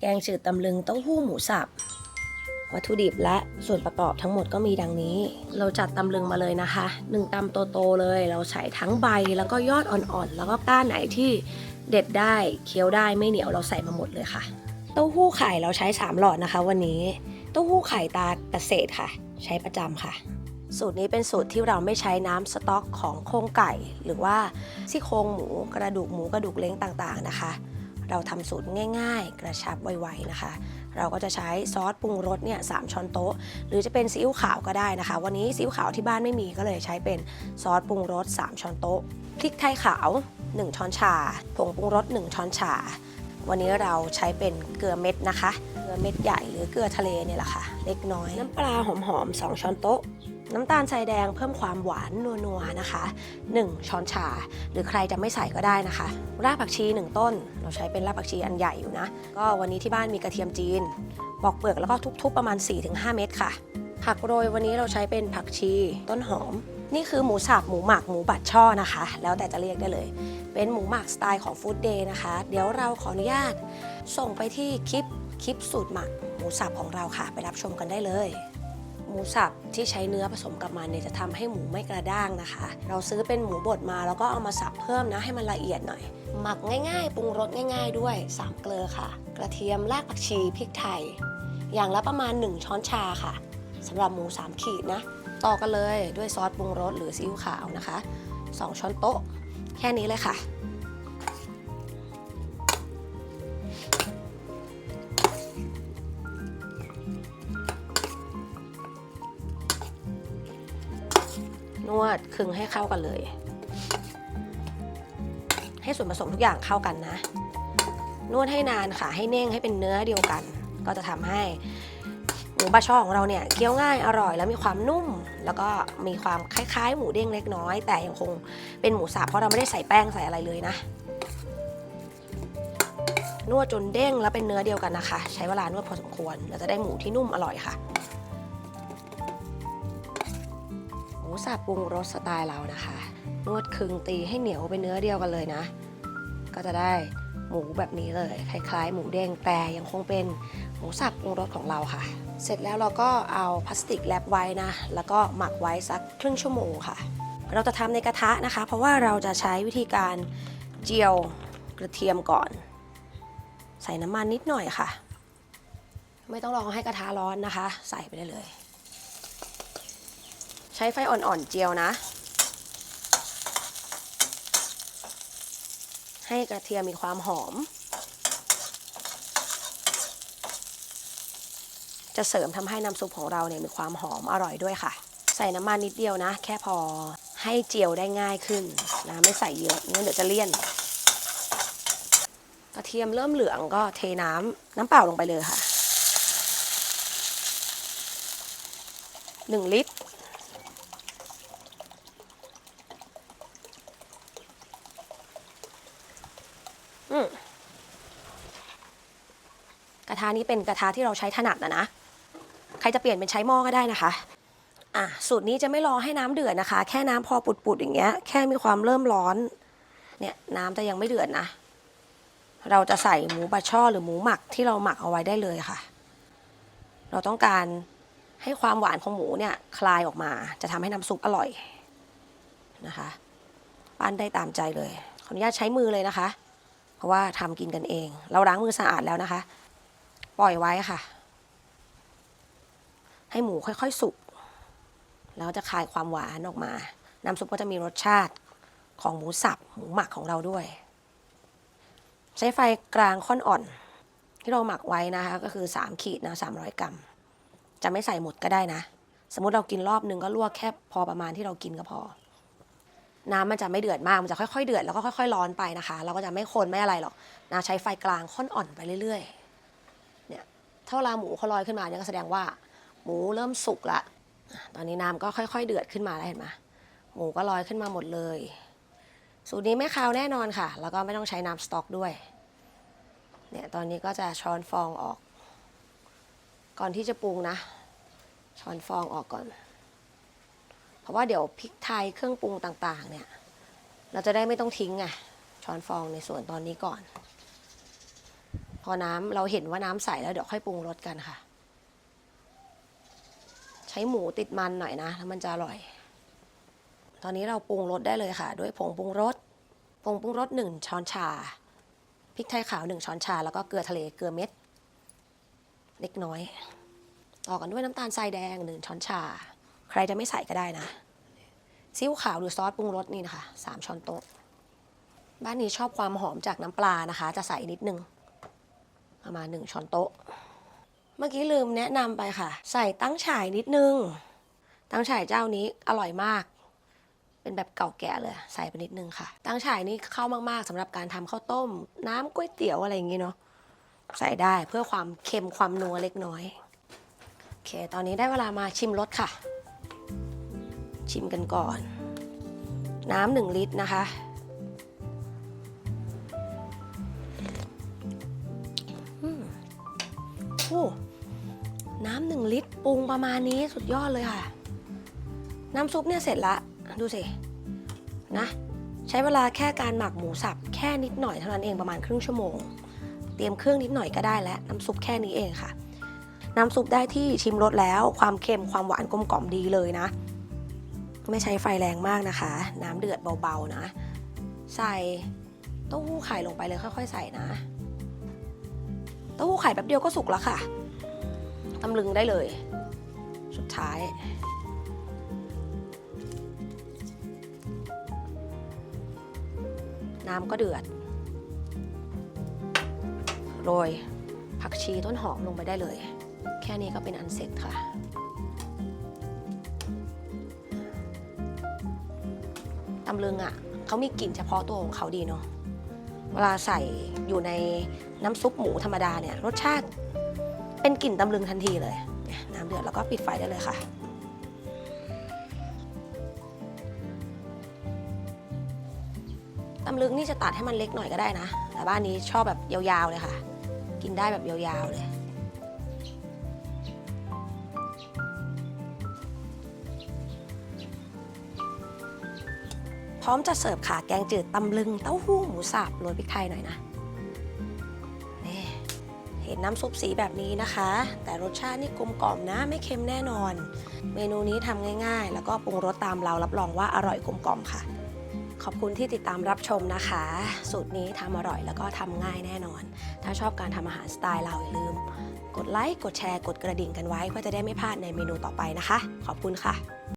แกงจืดตำลึงเต้าหู้หมูสับ วัตถุดิบและส่วนประกอบทั้งหมดก็มีดังนี้ เราจัดตำลึงมาเลยนะคะหนึ่งตำโตๆเลย เราใส่ทั้งใบแล้วก็ยอดอ่อนๆ แล้วก็ก้านไหนที่เด็ดได้เคี้ยวได้ไม่เหนียวเราใส่มาหมดเลยค่ะ เต้าหู้ไข่เราใช้ 3 หลอดนะคะ วันนี้ เต้าหู้ไข่ตาเกษตรค่ะ ใช้ประจำค่ะ สูตรนี้เป็นสูตรที่เราไม่ใช้น้ำสต๊อกของโครงไก่ หรือว่าซี่โครงหมูกระดูกหมูกระดูกเล้งต่างๆนะคะ เราทำสูตรง่ายๆ กระชับไวๆนะคะ เราก็จะใช้ซอสปรุงรสเนี่ยสช้อนโต๊ะ หรือจะเป็นซีอิ๊วขาวก็ได้นะคะ วันนี้ซีอิ๊วขาวที่บ้านไม่มีก็เลยใช้เป็นซอสปรุงรส3ช้อนโต๊ะพริกไทยขาว 1 ช้อนชา ผงปรุงรส1ช้อนชา วันนี้เราใช้เป็นเกลือเม็ดนะคะ เกลือเม็ดใหญ่หรือเกลือทะเลเนี่ยแหละค่ะ เล็กน้อย น้ำปลาหอมๆ2ช้อนโต๊ะ น้ำตาลทรายแดงเพิ่มความหวานนัวๆนะคะ 1 ช้อนชา หรือใครจะไม่ใส่ก็ได้นะคะ รากผักชี 1 ต้น เราใช้เป็นรากผักชีอันใหญ่อยู่นะ ก็วันนี้ที่บ้านมีกระเทียมจีนปอกเปลือกแล้วก็ทุบๆประมาณ 4-5 เม็ดค่ะ ผักโรยวันนี้เราใช้เป็นผักชี ต้นหอม นี่คือหมูสับหมูหมักหมูบัดช่อนะคะ แล้วแต่จะเรียกได้เลย เป็นหมูหมักสไตล์ของฟู้ดเดย์นะคะ เดี๋ยวเราขออนุญาต ส่งไปที่คลิปคลิปสูตรหมักหมูสับของเราค่ะ ไปรับชมกันได้เลย หมูสับที่ใช้เนื้อผสมกับมันเนี่ยจะทำให้หมูไม่กระด้างนะคะ เราซื้อเป็นหมูบดมาแล้วก็เอามาสับเพิ่มนะให้มันละเอียดหน่อย หมักง่ายๆปรุงรสง่าย ๆ ด้วยสามเกลือค่ะ กระเทียมรากผักชีพริกไทย อย่างละประมาณ 1 ช้อนชาค่ะสำหรับหมู 3 ขีดนะ ต่อกันเลยด้วยซอสปรุงรสหรือซีอิ๊วขาวนะคะ 2 ช้อนโต๊ะ แค่นี้เลยค่ะ วดคึงให้เข้ากันเลย ให้ส่วนผสมทุกอย่างเข้ากันนะ นวดให้นานค่ะให้เน่งให้เป็นเนื้อเดียวกัน ก็จะทำให้หมูบาช่อของเราเนี่ยเคี้ยวง่ายอร่อย แล้วมีความนุ่ม แล้วก็มีความคล้ายๆ หมูเด้งเล็กน้อย แต่ยังคงเป็นหมูสับเพราะเราไม่ได้ใส่แป้งใส่อะไรเลยนะ นวดจนเด้งแล้วเป็นเนื้อเดียวกันนะคะ ใช้เวลานวดพอสมควรเราจะได้หมูที่นุ่มอร่อยค่ะ สับปรุงรสสไตล์เรานะคะ นวดคึงตีให้เหนียวเป็นเนื้อเดียวกันเลยนะ ก็จะได้หมูแบบนี้เลย คล้ายๆ หมูเด้งแต่ยังคงเป็นหมูสับปรุงรสของเราค่ะ เสร็จแล้วเราก็เอาพลาสติกแรปไว้นะ แล้วก็หมักไว้สักครึ่งชั่วโมงค่ะ เราจะทำในกระทะนะคะ เพราะว่าเราจะใช้วิธีการเจียวกระเทียมก่อน ใส่น้ำมันนิดหน่อยค่ะ ไม่ต้องรอให้กระทะร้อนนะคะ ใส่ไปได้เลย ใช้ไฟอ่อนๆเจียวนะ ให้กระเทียมมีความหอม จะเสริมทำให้น้ำซุปของเราเนี่ยมีความหอมอร่อยด้วยค่ะ ใส่น้ำมันนิดเดียวนะ แค่พอให้เจียวได้ง่ายขึ้นนะไม่ใส่เยอะงั้นเดี๋ยวจะเลี่ยน กระเทียมเริ่มเหลืองก็เทน้ำน้ำเปล่าลงไปเลยค่ะหนึ่งลิตร กระทะนี้เป็นกระทะที่เราใช้ถนัดนะนะ ใครจะเปลี่ยนเป็นใช้หม้อก็ได้นะคะ อะสูตรนี้จะไม่รอให้น้ำเดือดนะคะ แค่น้ำพอปุดๆอย่างเงี้ย แค่มีความเริ่มร้อน เนี่ยน้ำจะยังไม่เดือดนะ เราจะใส่หมูบาช่อหรือหมูหมักที่เราหมักเอาไว้ได้เลยค่ะ เราต้องการให้ความหวานของหมูเนี่ยคลายออกมา จะทำให้น้ำซุปอร่อยนะคะ ปั้นได้ตามใจเลย ขออนุญาตใช้มือเลยนะคะ เพราะว่าทำกินกันเอง เราล้างมือสะอาดแล้วนะคะ ปล่อยไว้ค่ะ ให้หมูค่อยๆสุกแล้วจะคายความหวานออกมา น้ำซุปก็จะมีรสชาติของหมูสับหมูหมักของเราด้วย ใช้ไฟกลางค่อนอ่อน ที่เราหมักไว้นะคะ ก็คือ 3 ขีดนะ300 กรัม จะไม่ใส่หมดก็ได้นะ สมมติเรากินรอบนึงก็ลวกแค่พอประมาณที่เรากินก็พอ น้ำมันจะไม่เดือดมาก มันจะค่อยๆเดือดแล้วก็ค่อยๆร้อนไปนะคะ เราก็จะไม่คนไม่อะไรหรอกนะใช้ไฟกลางค่อนอ่อนไปเรื่อยๆ เนี่ยถ้าเวลาหมูเขาลอยขึ้นมาเนี่ยก็แสดงว่า หมูเริ่มสุกละ ตอนนี้น้ำก็ค่อย ๆ เดือดขึ้นมาแล้วเห็นไหมหมูก็ลอยขึ้นมาหมดเลย สูตรนี้ไม่คาวแน่นอนค่ะ แล้วก็ไม่ต้องใช้น้ำสต๊อกด้วย เนี่ยตอนนี้ก็จะช้อนฟองออก ก่อนที่จะปรุงนะ ช้อนฟองออกก่อน ราะว่าเดี๋ยวพริกไทยเครื่องปรุงต่างๆ เนี่ย เราจะได้ไม่ต้องทิ้งไงช้อนฟองในส่วนตอนนี้ก่อน พออน้ำเราเห็นว่าน้ำใสแล้วเดี๋ยวค่อยปรุงรสกันค่ะ ใช้หมูติดมันหน่อยนะแล้วมันจะอร่อย ตอนนี้เราปรุงรสได้เลยค่ะ ด้วยผงปรุงรสผงปรุงรสหนึ่งช้อนชาพริกไทยขาวหนึ่งช้อนชา แล้วก็เกลือทะเลเกลือเม็ด เล็กน้อย ต่อกันด้วยน้ำตาลทรายแดงหนึ่งช้อนชา ใครจะไม่ใส่ก็ได้นะซีอิ๊วขาวหรือซอสปรุงรสนี่นะคะสามช้อนโต๊ะ บ้านนี้ชอบความหอมจากน้ำปลานะคะ จะใส่นิดนึง ประมาณหนึ่งช้อนโต๊ะ เมื่อกี้ลืมแนะนำไปค่ะ ใส่ตั้งฉ่ายนิดนึง ตั้งฉ่ายเจ้านี้อร่อยมาก เป็นแบบเก่าแก่เลย ใส่ไปนิดนึงค่ะ ตั้งฉ่ายนี่เข้ามากๆสำหรับการทำข้าวต้ม น้ำก๋วยเตี๋ยวอะไรอย่างงี้เนาะ ใส่ได้เพื่อความเค็มความนัวเล็กน้อย โอเค ตอนนี้ได้เวลามาชิมรสค่ะ ชิมกันก่อน น้ำหนึ่งลิตรนะคะอืมโอ้น้ำหนึ่งลิตรปรุงประมาณนี้สุดยอดเลยค่ะ น้ำซุปเนี่ยเสร็จละ ดูสิ นะ ใช้เวลาแค่การหมักหมูสับแค่นิดหน่อยเท่านั้นเองประมาณครึ่งชั่วโมง เตรียมเครื่องนิดหน่อยก็ได้แล้ว น้ำซุปแค่นี้เองค่ะน้ำซุปได้ที่ชิมรสแล้วความเค็มความหวานกลมกล่อมดีเลยนะ ไม่ใช้ไฟแรงมากนะคะ น้ำเดือดเบาๆนะ ใส่เต้าหู้ไข่ลงไปเลยค่อย ๆ ใส่นะ เต้าหู้ไข่แป๊บเดียวก็สุกแล้วค่ะตำลึงได้เลย สุดท้าย น้ำก็เดือด โรยผักชีต้นหอมลงไปได้เลย แค่นี้ก็เป็นอันเสร็จค่ะ ตำลึงอะเขามีกลิ่นเฉพาะตัวของเขาดีเนาะเวลาใส่อยู่ในน้ำซุปหมูธรรมดาเนี่ยรสชาติเป็นกลิ่นตำลึงทันทีเลยเนี่ยน้ำเดือดแล้วก็ปิดไฟได้เลยค่ะ ตำลึงนี่จะตัดให้มันเล็กหน่อยก็ได้นะ แต่บ้านนี้ชอบแบบยาวๆเลยค่ะ กินได้แบบยาวๆเลย ร้อมจะเสิร์ฟค่ะแกงจืดตำลึงเต้าหู้หมูสับโรยพริกไทยหน่อยนะนี่เห็นน้ำซุปสีแบบนี้นะคะ แต่รสชาตินี่กลมกล่อมนะไม่เค็มแน่นอน เมนูนี้ทำง่าย ๆ แล้วก็ปรุงรสตามเรารับรองว่าอร่อยกลมกล่อมค่ะ ขอบคุณที่ติดตามรับชมนะคะ สูตรนี้ทำอร่อยแล้วก็ทำง่ายแน่นอน ถ้าชอบการทำอาหารสไตล์เราอย่าลืม กดไลค์กดแชร์กดกระดิ่งกันไว้เพื่อจะได้ไม่พลาดในเมนูต่อไปนะคะ ขอบคุณค่ะ